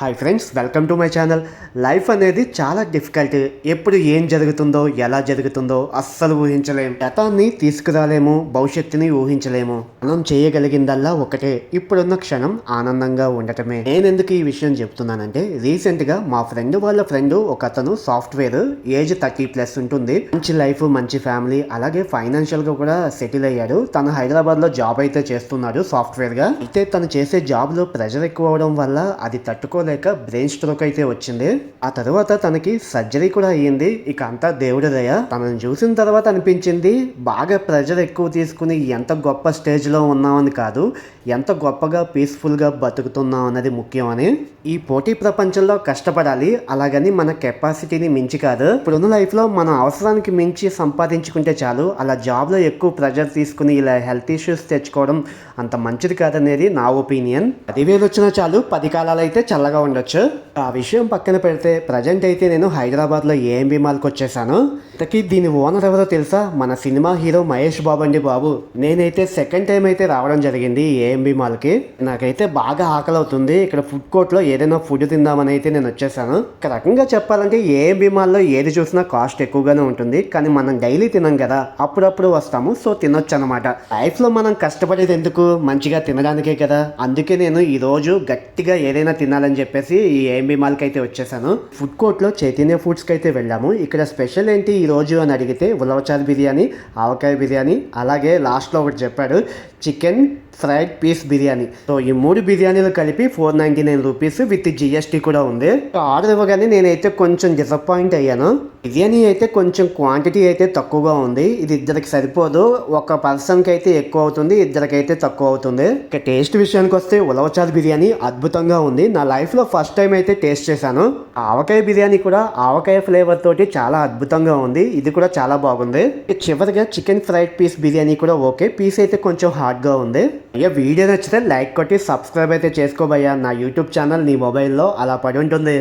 Hi friends welcome to my channel life అనేది చాలా difficult ఎప్పుడు ఏం జరుగుతుందో ఎలా జరుగుతుందో అస్సలు ఊహించలేము గతాన్ని తీసుకురాలేము భవిష్యత్తుని ఊహించలేము. మనం చేయగలిగిందల్లా ఒకటే. ఇప్పుడున్న క్షణం ఆనందంగా ఉండటమే. నేను ఎందుకు ఈ విషయం చెప్తున్నానంటే రీసెంట్గా మా ఫ్రెండ్ వాళ్ళ ఫ్రెండ్ ఒక అతను సాఫ్ట్వేర్ ఏజ్ థర్టీ ప్లస్ ఉంటుంది. మంచి లైఫ్ మంచి ఫ్యామిలీ అలాగే ఫైనాన్షియల్గా కూడా సెటిల్ అయ్యాడు. తను హైదరాబాద్లో జాబ్ అయితే చేస్తున్నాడు సాఫ్ట్వేర్గా. అయితే తను చేసే జాబ్లో ప్రెజర్ ప్రెషర్ ఎక్కువ అవడం వల్ల అది తట్టుకోలేక బ్రెయిన్ స్ట్రోక్ అయితే వచ్చింది. ఆ తర్వాత తనకి సర్జరీ కూడా అయ్యింది. ఇక అంతా దేవుడి దయ. తనని చూసిన తర్వాత అనిపించింది బాగా ప్రెషర్ ఎక్కువ తీసుకుని ఎంత గొప్ప స్టేజ్లో ఉన్నామని కాదు ఎంత గొప్పగా పీస్ఫుల్గా బతుకుతున్నాం అన్నది ముఖ్యం అని. ఈ పోటీ ప్రపంచంలో కష్టపడాలి అలాగని మన కెపాసిటీని మించి కాదు. ఇప్పుడున్న లైఫ్లో మన అవసరానికి మించి సంపాదించుకుంటే చాలు. అలా జాబ్లో ఎక్కువ ప్రెషర్ తీసుకుని ఇలా హెల్త్ ఇష్యూస్ తెచ్చుకోవడం అంత మంచిది కాదనేది నా ఒపీనియన్ పదివేలు వచ్చినా చాలు పది కాలాలు అయితే చల్లగా ఉండొచ్చు. ఆ విషయం పక్కన పెడితే ప్రజెంట్ అయితే నేను హైదరాబాద్లో ఏఎంబి మాల్కి వచ్చేసాను. ఇంతకీ దీని ఓనర్ ఎవరో తెలుసా? మన సినిమా హీరో మహేష్ బాబు అండి బాబు. నేనైతే సెకండ్ టైం అయితే రావడం జరిగింది ఏఎంబి మాల్కి నాకైతే బాగా ఆకలి అవుతుంది ఇక్కడ ఫుడ్ కోర్ట్లో ఏదైనా ఫుడ్ తిందామని అయితే నేను వచ్చేసాను. ఒక రకంగా చెప్పాలంటే ఏఎంబి మాల్లో ఏది చూసినా కాస్ట్ ఎక్కువగానే ఉంటుంది. కానీ మనం డైలీ తినం కదా. అప్పుడప్పుడు వస్తాము. సో తినొచ్చు అనమాట లైఫ్లో మనం కష్టపడేది ఎందుకు? మంచిగా తినడానికే కదా. అందుకే నేను ఈరోజు గట్టిగా ఏదైనా తినాలని చెప్పి చెప్పేసి ఈ ఏఎంబి మాల్కి అయితే వచ్చేసాను. ఫుడ్ కోర్ట్లో చైతన్య ఫుడ్స్కి అయితే వెళ్ళాము. ఇక్కడ స్పెషల్ ఏంటి ఈ అని అడిగితే ఉలవచారు బిర్యానీ ఆవకాయ బిర్యానీ అలాగే లాస్ట్లో ఒకటి చెప్పాడు chicken fried piece biryani. So ఈ మూడు బిర్యానీలు కలిపి four ninety nine rupees with GST కూడా ఉంది. ఆర్డర్ ఇవ్వగానే నేనైతే కొంచెం డిసప్పాయింట్ అయ్యాను. బిర్యానీ అయితే కొంచెం క్వాంటిటీ అయితే తక్కువగా ఉంది. ఇది ఇద్దరికి సరిపోదు. ఒక పర్సన్కి అయితే ఎక్కువ అవుతుంది ఇద్దరికైతే తక్కువ అవుతుంది. ఇక టేస్ట్ విషయానికి వస్తే ఉలవచారు బిర్యానీ అద్భుతంగా ఉంది. నా లైఫ్లో ఫస్ట్ టైం అయితే టేస్ట్ చేశాను. ఆవకాయ బిర్యానీ కూడా ఆవకాయ ఫ్లేవర్ తోటి చాలా అద్భుతంగా ఉంది. ఇది కూడా చాలా బాగుంది. ఇక చివరిగా చికెన్ ఫ్రైడ్ పీస్ బిర్యానీ కూడా ఓకే. పీస్ అయితే కొంచెం హార్డ్గా ఉంది. ఇక వీడియో నచ్చితే లైక్ కొట్టి సబ్స్క్రైబ్ అయితే చేసుకోబోయా నా యూట్యూబ్ ఛానల్ నీ మొబైల్లో అలా పడి ఉంటుంది.